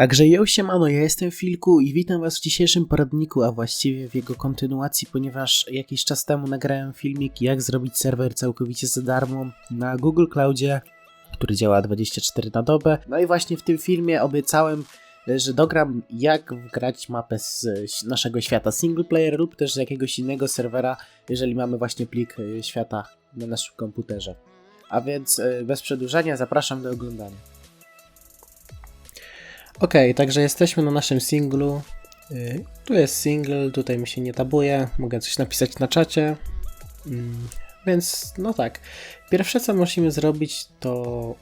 Także yo siemano, ja jestem Filku i witam was w dzisiejszym poradniku, a właściwie w jego kontynuacji, ponieważ jakiś czas temu nagrałem filmik jak zrobić serwer całkowicie za darmo na Google Cloudzie, który działa 24 na dobę. No i właśnie w tym filmie obiecałem, że dogram jak wgrać mapę z naszego świata single player lub też z jakiegoś innego serwera, jeżeli mamy właśnie plik y, świata na naszym komputerze. A więc y, bez przedłużania zapraszam do oglądania. Ok, także jesteśmy na naszym singlu. Yy, tu jest single, tutaj mi się nie tabuje, mogę coś napisać na czacie. Yy, więc no tak, pierwsze co musimy zrobić to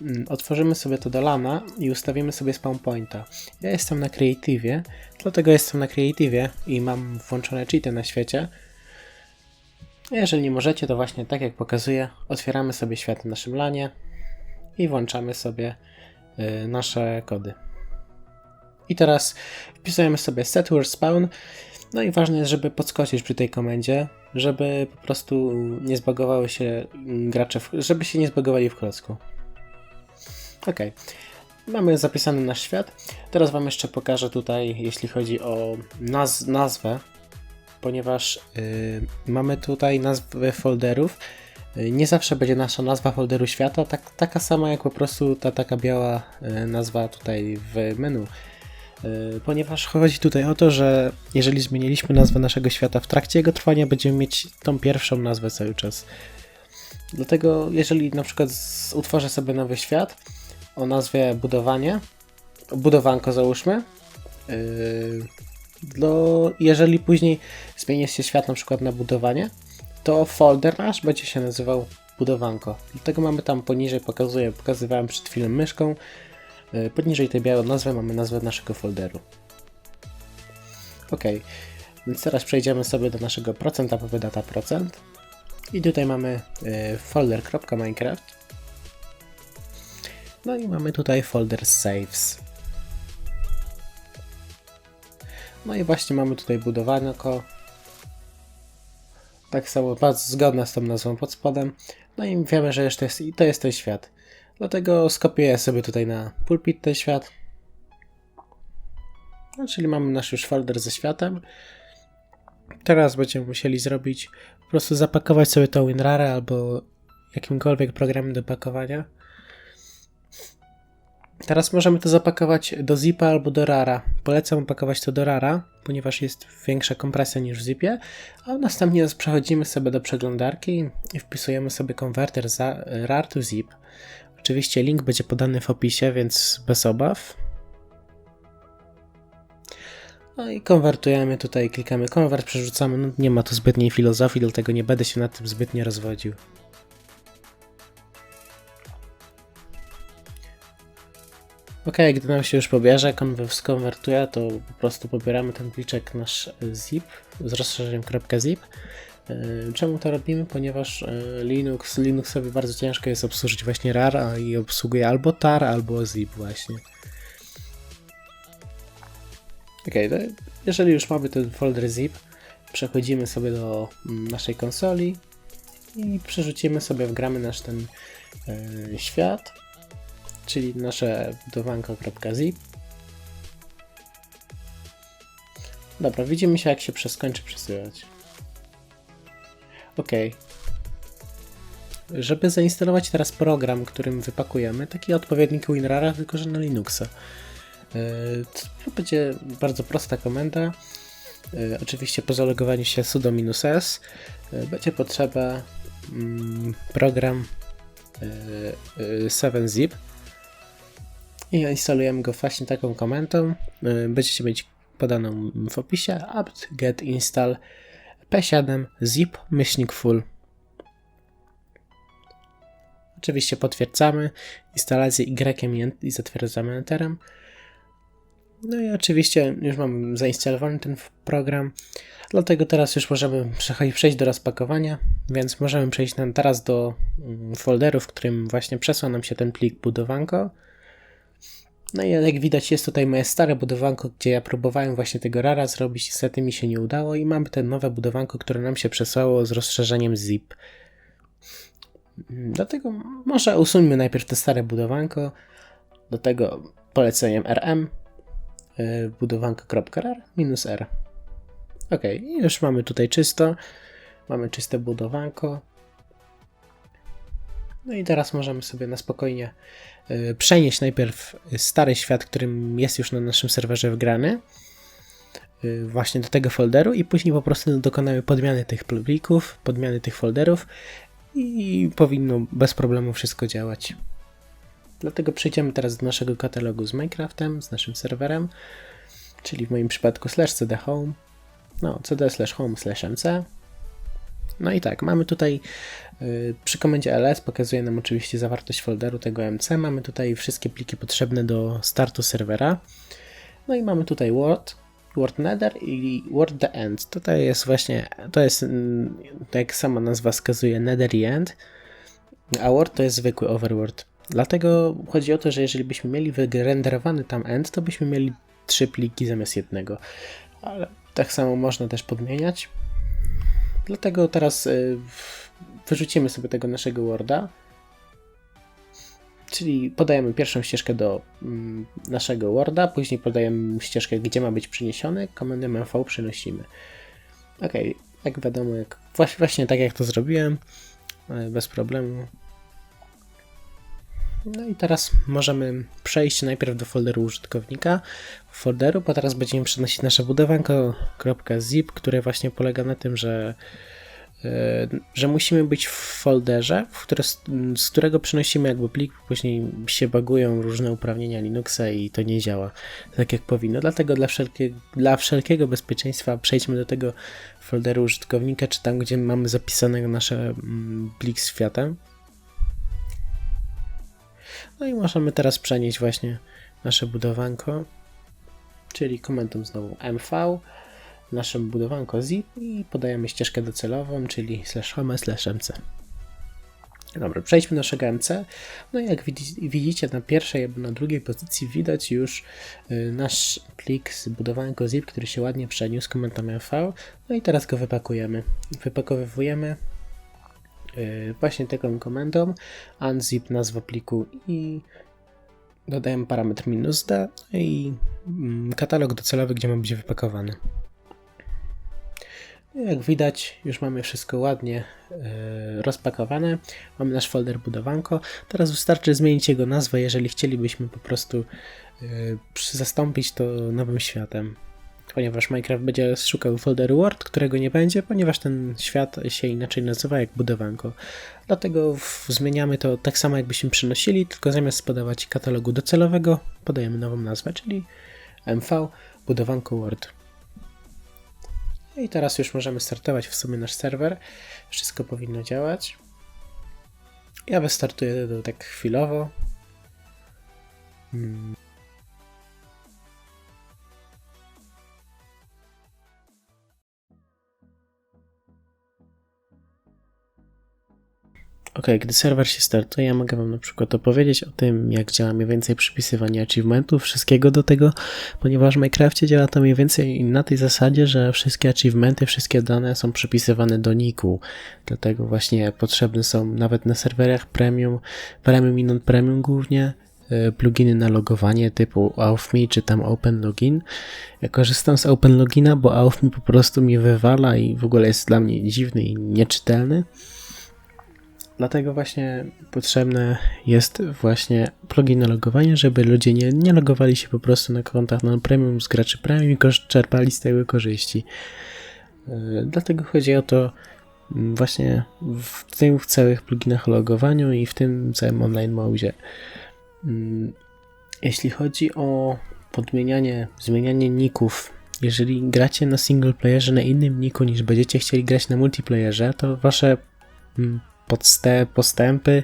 yy, otworzymy sobie to do lana i ustawimy sobie spawn pointa. Ja jestem na creative, dlatego jestem na creative i mam włączone cheaty na świecie. Jeżeli nie możecie, to właśnie tak jak pokazuję, otwieramy sobie świat w naszym lanie i włączamy sobie y, nasze kody. I teraz wpisujemy sobie set word spawn. No i ważne jest, żeby podskoczyć przy tej komendzie, żeby po prostu nie zbagowały się gracze, w, żeby się nie zbagowali w klocku. Ok. Mamy zapisany nasz świat. Teraz Wam jeszcze pokażę tutaj, jeśli chodzi o naz nazwę, ponieważ yy, mamy tutaj nazwy folderów. Yy, nie zawsze będzie nasza nazwa folderu świata tak, taka sama jak po prostu ta taka biała yy, nazwa tutaj w menu. E, ponieważ chodzi tutaj o to, że jeżeli zmieniliśmy nazwę naszego świata w trakcie jego trwania, będziemy mieć tą pierwszą nazwę cały czas. Dlatego, jeżeli na przykład utworzę sobie nowy świat o nazwie budowanie, budowanko załóżmy, do, jeżeli później zmieni się świat na przykład na budowanie, to folder nasz będzie się nazywał budowanko. Dlatego mamy tam poniżej, pokazuję, pokazywałem przed chwilą myszką, E, poniżej tej białej nazwy mamy nazwę naszego folderu. Ok, więc teraz przejdziemy sobie do naszego procenta data procent. I tutaj mamy e, folder.minecraft. No i mamy tutaj folder saves. No i właśnie mamy tutaj budowanko. Tak samo bardzo zgodna z tą nazwą pod spodem. No i wiemy, że jeszcze jest, to jest ten świat. Dlatego skopiuję sobie tutaj na pulpit ten świat. No, czyli mamy nasz już folder ze światem. Teraz będziemy musieli zrobić, po prostu zapakować sobie to WinRAR albo jakimkolwiek programem do pakowania. Teraz możemy to zapakować do zipa albo do rara. Polecam pakować to do rara, ponieważ jest większa kompresja niż w zipie, a następnie przechodzimy sobie do przeglądarki i wpisujemy sobie konwerter za rar to zip. Oczywiście link będzie podany w opisie, więc bez obaw. No i konwertujemy tutaj, klikamy konwert, przerzucamy. No, nie ma tu zbytniej filozofii, dlatego nie będę się nad tym zbytnio rozwodził. Ok, gdy nam się już pobierze, skonwertuje, to po prostu pobieramy ten pliczek nasz zip z rozszerzeniem .zip czemu to robimy? Ponieważ e, Linux, Linuxowi bardzo ciężko jest obsłużyć właśnie RAR i obsługuje albo tar, albo zip właśnie. Ok, jeżeli już mamy ten folder zip, przechodzimy sobie do mm, naszej konsoli i przerzucimy sobie, wgramy nasz ten e, świat, czyli nasze budowanko.zip. Dobra, widzimy się jak się skończy przesyłać. Ok. Żeby zainstalować teraz program, którym wypakujemy, taki odpowiednik WinRAR, tylko że na Linuxa. E, to będzie bardzo prosta komenda. E, oczywiście po zalogowaniu się sudo "-s" e, będzie potrzeba mm, program 7zip i instalujemy go właśnie taką komendą. Będziecie mieć podaną w opisie apt get install P7 zip myślnik full. Oczywiście potwierdzamy instalację Y i zatwierdzamy Enterem. No i oczywiście już mam zainstalowany ten program, dlatego teraz już możemy przejść do rozpakowania, więc możemy przejść teraz do mm, folderu, w którym właśnie przesłał nam się ten plik budowanko. No i jak widać jest tutaj moje stare budowanko, gdzie ja próbowałem właśnie tego rara zrobić, niestety mi się nie udało i mamy te nowe budowanko, które nam się przesłało z rozszerzeniem zip. Dlatego może usuńmy najpierw te stare budowanko, do tego poleceniem RM y, budowanko.rar minus r. Ok, już mamy tutaj czysto. Mamy czyste budowanko. No i teraz możemy sobie na spokojnie y, przenieść najpierw stary świat, którym jest już na naszym serwerze wgrany, y, właśnie do tego folderu i później po prostu dokonamy podmiany tych plików, podmiany tych folderów i powinno bez problemu wszystko działać. Dlatego przejdziemy teraz do naszego katalogu z Minecraftem, z naszym serwerem, czyli w moim przypadku slash cd home, no cd slash home slash mc. No i tak, mamy tutaj yy, przy komendzie ls pokazuje nam oczywiście zawartość folderu tego mc, mamy tutaj wszystkie pliki potrzebne do startu serwera. No i mamy tutaj Word, Word Nether i Word The End. Tutaj jest właśnie, to jest, mm, tak jak sama nazwa wskazuje, Nether i End, a Word to jest zwykły Overword. Dlatego chodzi o to, że jeżeli byśmy mieli wyrenderowany tam end, to byśmy mieli trzy pliki zamiast jednego. Ale tak samo można też podmieniać. Dlatego teraz y, wyrzucimy sobie tego naszego Worda. Czyli podajemy pierwszą ścieżkę do mm, naszego Worda, później podajemy ścieżkę, gdzie ma być przeniesiony, komendem MV przenosimy. Ok, jak wiadomo, jak, właśnie tak jak to zrobiłem, bez problemu. No i teraz możemy przejść najpierw do folderu użytkownika, folderu, bo teraz będziemy przenosić nasze budowanko.zip, które właśnie polega na tym, że, yy, że musimy być w folderze, w które, z którego przenosimy jakby plik, później się bagują różne uprawnienia Linuxa i to nie działa tak jak powinno. Dlatego dla, wszelkie, dla wszelkiego bezpieczeństwa przejdźmy do tego folderu użytkownika, czy tam, gdzie mamy zapisanego nasze mm, plik z światem. No i możemy teraz przenieść właśnie nasze budowanko, czyli komendą znowu mv, naszym budowanko zip i podajemy ścieżkę docelową, czyli slash home slash mc. Dobra, przejdźmy do naszego MC. No i jak widzicie na pierwszej albo na drugiej pozycji widać już y, nasz plik z budowanko zip, który się ładnie przeniósł komendą mv. No i teraz go wypakujemy. Wypakowujemy Y, właśnie taką komendą unzip nazwa pliku i dodajemy parametr minus d i mm, katalog docelowy, gdzie ma być wypakowany. Jak widać, już mamy wszystko ładnie y, rozpakowane. Mamy nasz folder budowanko. Teraz wystarczy zmienić jego nazwę, jeżeli chcielibyśmy po prostu y, zastąpić to nowym światem ponieważ Minecraft będzie szukał folderu Word, którego nie będzie, ponieważ ten świat się inaczej nazywa jak budowanko. Dlatego zmieniamy to tak samo jakbyśmy przenosili, tylko zamiast podawać katalogu docelowego, podajemy nową nazwę, czyli MV budowanko Word. I teraz już możemy startować w sumie nasz serwer. Wszystko powinno działać. Ja wystartuję to tak chwilowo. Hmm. Ok, gdy serwer się startuje, mogę Wam na przykład opowiedzieć o tym, jak działa mniej więcej przypisywanie achievementów, wszystkiego do tego, ponieważ w Minecrafcie działa to mniej więcej na tej zasadzie, że wszystkie achievementy, wszystkie dane są przypisywane do niku. Dlatego właśnie potrzebne są nawet na serwerach premium, premium i non-premium głównie, e, pluginy na logowanie typu AuthMe czy tam OpenLogin. Ja korzystam z OpenLogina, bo AuthMe po prostu mi wywala i w ogóle jest dla mnie dziwny i nieczytelny. Dlatego właśnie potrzebne jest właśnie plugin na logowanie, żeby ludzie nie, nie logowali się po prostu na kontach non-premium z graczy premium i czerpali z tego korzyści. Yy, dlatego chodzi o to mm, właśnie w tych całych pluginach o logowaniu i w tym całym online mode. Yy, jeśli chodzi o podmienianie, zmienianie ników, jeżeli gracie na single playerze na innym niku niż będziecie chcieli grać na multiplayerze, to wasze postępy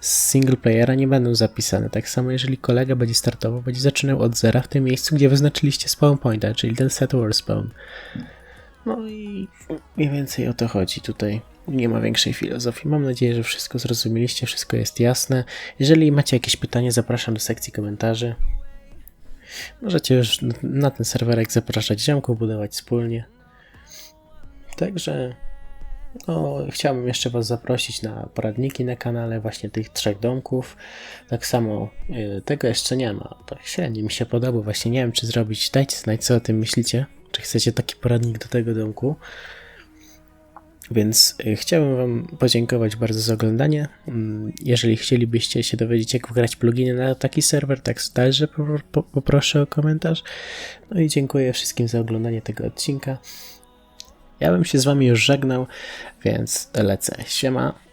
z single playera nie będą zapisane. Tak samo jeżeli kolega będzie startował, będzie zaczynał od zera w tym miejscu, gdzie wyznaczyliście spawn pointa, czyli ten set word spawn. No i mniej więcej o to chodzi tutaj. Nie ma większej filozofii. Mam nadzieję, że wszystko zrozumieliście, wszystko jest jasne. Jeżeli macie jakieś pytanie, zapraszam do sekcji komentarzy. Możecie już na ten serwerek zapraszać ziomków, budować wspólnie. Także No, chciałbym jeszcze Was zaprosić na poradniki na kanale właśnie tych trzech domków. Tak samo y, tego jeszcze nie ma. Tak średnio mi się podoba. Właśnie nie wiem, czy zrobić. Dajcie znać, co o tym myślicie. Czy chcecie taki poradnik do tego domku. Więc y, chciałbym Wam podziękować bardzo za oglądanie. Mm, Jeżeli chcielibyście się dowiedzieć, jak wgrać pluginy na taki serwer, tak także po- po- poproszę o komentarz. No i dziękuję wszystkim za oglądanie tego odcinka. Ja bym się z Wami już żegnał, więc lecę. Siema.